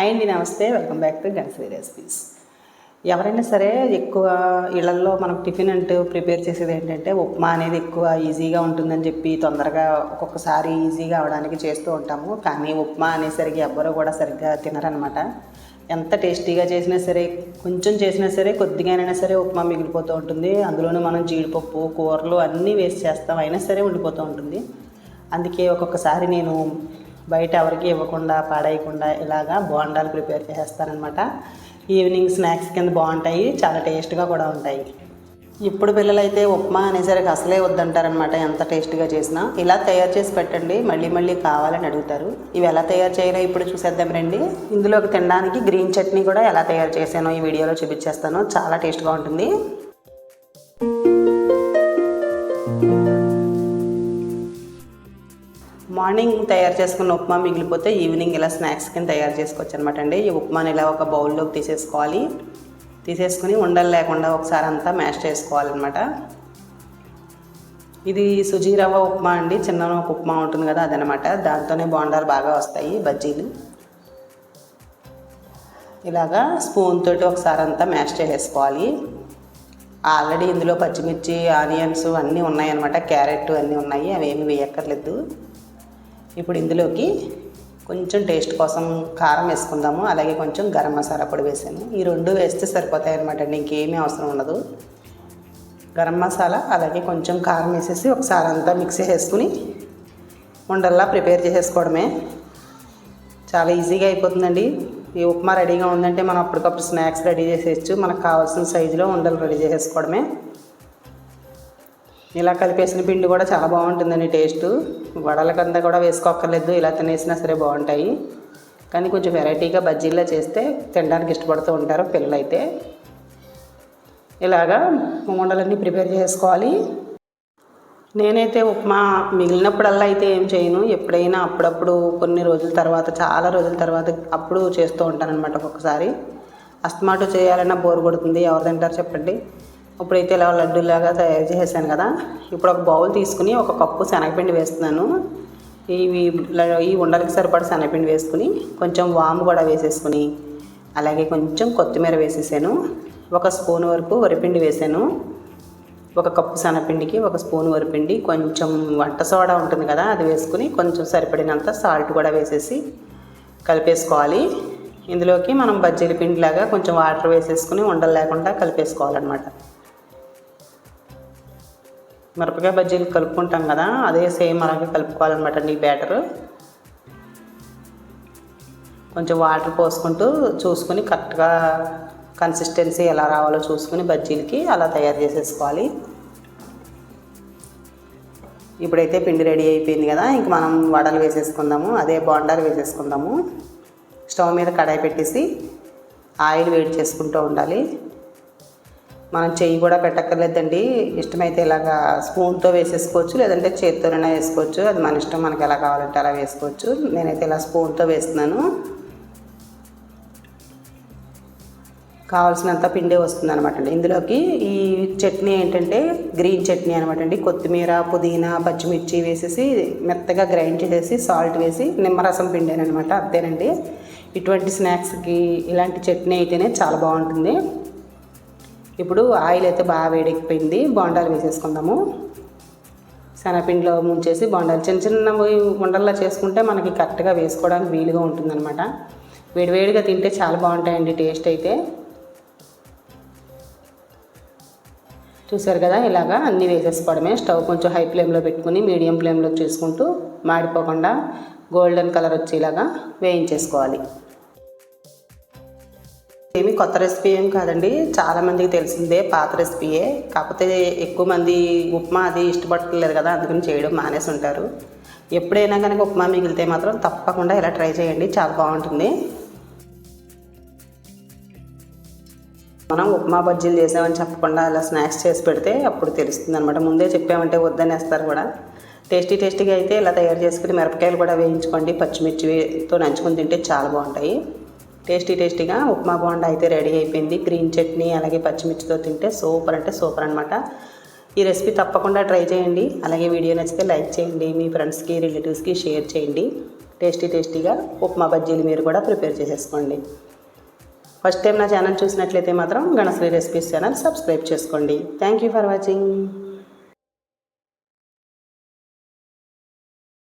Hi అండి నమస్తే. Welcome back to గన్సీ recipes. ఎవరైనా సరే ఎక్కువ ఇళ్ళల్లో మనకు టిఫిన్ అంటూ ప్రిపేర్ చేసేది ఏంటంటే ఉప్మా అనేది ఎక్కువ ఈజీగా ఉంటుందని చెప్పి తొందరగా ఒక్కొక్కసారి ఈజీగా అవడానికి చేస్తూ ఉంటాము. కానీ ఉప్మా అనేసరికి ఎవ్వరూ కూడా సరిగ్గా తినరనమాట ఎంత టేస్టీగా చేసినా సరే కొంచెం చేసినా సరే కొద్దిగానైనా సరే ఉప్మా మిగిలిపోతూ ఉంటుంది. అందులోనూ మనం జీడిపప్పు కూరలు అన్నీ వేస్ట్ చేస్తాం అయినా సరే ఉండిపోతూ ఉంటుంది. అందుకే ఒక్కొక్కసారి నేను బయట ఎవరికి ఇవ్వకుండా పాడేయకుండా ఇలాగా బోండాలు ప్రిపేర్ చేసేస్తానమాట ఈవినింగ్ స్నాక్స్ కింద బాగుంటాయి చాలా టేస్ట్గా కూడా ఉంటాయి. ఇప్పుడు పిల్లలైతే ఉప్మా అనేసరికి అసలే వద్దంటారనమాట ఎంత టేస్ట్గా చేసినా. ఇలా తయారు చేసి పెట్టండి మళ్ళీ మళ్ళీ కావాలని అడుగుతారు. ఇవి ఎలా తయారు చేయాలో ఇప్పుడు చూసేద్దాం రండి. ఇందులోకి తినడానికి గ్రీన్ చట్నీ కూడా ఎలా తయారు చేశానో ఈ వీడియోలో చూపించేస్తాను. చాలా టేస్ట్గా ఉంటుంది. మార్నింగ్ తయారు చేసుకున్న ఉప్మా మిగిలిపోతే ఈవినింగ్ ఇలా స్నాక్స్ కింద తయారు చేసుకోవచ్చు అనమాట అండి. ఈ ఉప్మాని ఇలా ఒక బౌల్లోకి తీసేసుకోవాలి. తీసేసుకుని ఉండలు లేకుండా ఒకసారి అంతా మ్యాష్ చేసుకోవాలన్నమాట. ఇది సుజీ రవ్వ ఉప్మా అండి. చిన్న ఒక ఉప్మా ఉంటుంది కదా అదనమాట దాంతోనే బోండాలు బాగా వస్తాయి బజ్జీలు. ఇలాగా స్పూన్ తోటి ఒకసారి అంతా మ్యాష్ చేసేసుకోవాలి. ఆల్రెడీ ఇందులో పచ్చిమిర్చి ఆనియన్స్ అన్నీ ఉన్నాయన్నమాట క్యారెట్ అన్నీ ఉన్నాయి అవి ఏమి వేయక్కర్లేదు. ఇప్పుడు ఇందులోకి కొంచెం టేస్ట్ కోసం కారం వేసుకుందాము అలాగే కొంచెం గరం మసాలా పొడి వేసాను ఈ రెండు వేస్తే సరిపోతాయి అనమాట అండి ఇంకేమీ అవసరం ఉండదు. గరం మసాలా అలాగే కొంచెం కారం వేసేసి ఒకసారి అంతా మిక్సీ చేసుకుని ఉండల్లా ప్రిపేర్ చేసేసుకోవడమే. చాలా ఈజీగా అయిపోతుందండి. ఈ ఉప్మా రెడీగా ఉందంటే మనం అప్పటికప్పుడు స్నాక్స్ రెడీ చేసేయచ్చు. మనకు కావాల్సిన సైజులో ఉండలు రెడీ చేసేసుకోవడమే. ఇలా కలిపేసిన పిండి కూడా చాలా బాగుంటుందండి టేస్ట్. వడల కింద కూడా వేసుకోక్కర్లేదు ఇలా తినేసినా సరే బాగుంటాయి. కానీ కొంచెం వెరైటీగా బజ్జీల్లో చేస్తే తినడానికి ఇష్టపడుతూ ఉంటారు పిల్లలైతే. ఇలాగా ఉండలన్నీ ప్రిపేర్ చేసుకోవాలి. నేనైతే ఉప్మా మిగిలినప్పుడల్లా అయితే ఏం చేయను. ఎప్పుడైనా అప్పుడప్పుడు కొన్ని రోజుల తర్వాత చాలా రోజుల తర్వాత అప్పుడు చేస్తూ ఉంటాను అనమాట ఒక్కొక్కసారి. అస్తమాటు చేయాలన్నా బోర్ కొడుతుంది. ఎవరు తింటారు చెప్పండి? ఇప్పుడైతే ఇలా లడ్డూలాగా తయారు చేసేసాను కదా. ఇప్పుడు ఒక బౌల్ తీసుకుని ఒక కప్పు శనగపిండి వేస్తున్నాను. ఇవి ఈ ఉండలకి సరిపడ శనగపిండి వేసుకుని కొంచెం వాము కూడా వేసేసుకుని అలాగే కొంచెం కొత్తిమీర వేసేసాను. ఒక స్పూన్ వరకు వరిపిండి వేసాను. ఒక కప్పు శనగపిండికి ఒక స్పూన్ వరిపిండి కొంచెం వంట సోడా ఉంటుంది కదా అది వేసుకుని కొంచెం సరిపడినంత సాల్ట్ కూడా వేసేసి కలిపేసుకోవాలి. ఇందులోకి మనం బజ్జీల పిండిలాగా కొంచెం వాటర్ వేసేసుకుని ఉండలు లేకుండా కలిపేసుకోవాలన్నమాట. మిరపకాయ బజ్జీలు కలుపుకుంటాం కదా అదే సేమ్ అలాగే కలుపుకోవాలన్నమాట అండి ఈ బ్యాటర్. కొంచెం వాటర్ పోసుకుంటూ చూసుకుని కరెక్ట్గా కన్సిస్టెన్సీ ఎలా రావాలో చూసుకుని బజ్జీలకి అలా తయారు చేసేసుకోవాలి. ఇప్పుడైతే పిండి రెడీ అయిపోయింది కదా ఇంక మనం వడలు వేసేసుకుందాము అదే బోండాలు వేసేసుకుందాము. స్టవ్ మీద కడాయి పెట్టేసి ఆయిల్ వేడి చేసుకుంటూ ఉండాలి. మనం చెయ్యి కూడా పెట్టక్కర్లేదండి. ఇష్టమైతే ఇలాగా స్పూన్తో వేసేసుకోవచ్చు లేదంటే చేతితోనైనా వేసుకోవచ్చు. అది మన ఇష్టం మనకి ఎలా కావాలంటే అలా వేసుకోవచ్చు. నేనైతే ఇలా స్పూన్తో వేస్తున్నాను. కావాల్సినంత పిండి వస్తుంది అనమాట అండి. ఇందులోకి ఈ చట్నీ ఏంటంటే గ్రీన్ చట్నీ అనమాట అండి. కొత్తిమీర పుదీనా పచ్చిమిర్చి వేసేసి మెత్తగా గ్రైండ్ చేసేసి సాల్ట్ వేసి నిమ్మరసం పిండి అనమాట అంతేనండి ఇటువంటి స్నాక్స్కి ఇలాంటి చట్నీ అయితేనే చాలా బాగుంటుంది. ఇప్పుడు ఆయిల్ అయితే బాగా వేడెక్కిపోయింది బోండాలు వేసేసుకుందాము. శనగపిండిలో ముంచేసి బోండాలు. చిన్న చిన్న ఉండల్లా చేసుకుంటే మనకి కరెక్ట్గా వేసుకోవడానికి వీలుగా ఉంటుందన్నమాట. వేడివేడిగా తింటే చాలా బాగుంటాయండి టేస్ట్ అయితే. చూసారు కదా ఇలాగా అన్నీ వేసేసుకోవడమే. స్టవ్ కొంచెం హై ఫ్లేమ్లో పెట్టుకుని మీడియం ఫ్లేమ్లో చేసుకుంటూ మాడిపోకుండా గోల్డెన్ కలర్ వచ్చేలాగా వేయించేసుకోవాలి. ఏమి కొత్త రెసిపీ ఏం కాదండి. చాలామందికి తెలిసిందే పాత రెసిపీయే కాకపోతే ఎక్కువ మంది ఉప్మా అది ఇష్టపడట్లేదు కదా అందుకని చేయడం మానేసి ఉంటారు ఎప్పుడైనా కనుక ఉప్మా మిగిలితే మాత్రం తప్పకుండా ఇలా ట్రై చేయండి. చాలా బాగుంటుంది. మనం ఉప్మా బజ్జీలు చేసామని చెప్పకుండా అలా స్నాక్స్ చేసి పెడితే అప్పుడు తెలుస్తుంది అనమాట ముందే చెప్పామంటే వద్దనేస్తారు కూడా. టేస్టీ టేస్టీగా అయితే ఇలా తయారు చేసుకుని మిరపకాయలు కూడా వేయించుకోండి. పచ్చిమిర్చితో నంచుకొని తింటే చాలా బాగుంటాయి. టేస్టీ టేస్టీగా ఉప్మా బోండా అయితే రెడీ అయిపోయింది. గ్రీన్ చట్నీ అలాగే పచ్చిమిర్చితో తింటే సూపర్ అంటే సూపర్ అనమాట ఈ రెసిపీ తప్పకుండా ట్రై చేయండి. అలాగే వీడియో నచ్చితే లైక్ చేయండి. మీ ఫ్రెండ్స్కి రిలేటివ్స్కి షేర్ చేయండి. టేస్టీ టేస్టీగా ఉప్మా బజ్జీలు మీరు కూడా ప్రిపేర్ చేసేసుకోండి. ఫస్ట్ టైం నా ఛానల్ చూసినట్లయితే మాత్రం గణశ్రీ రెసిపీస్ ఛానల్ సబ్స్క్రైబ్ చేసుకోండి. Thank you for watching.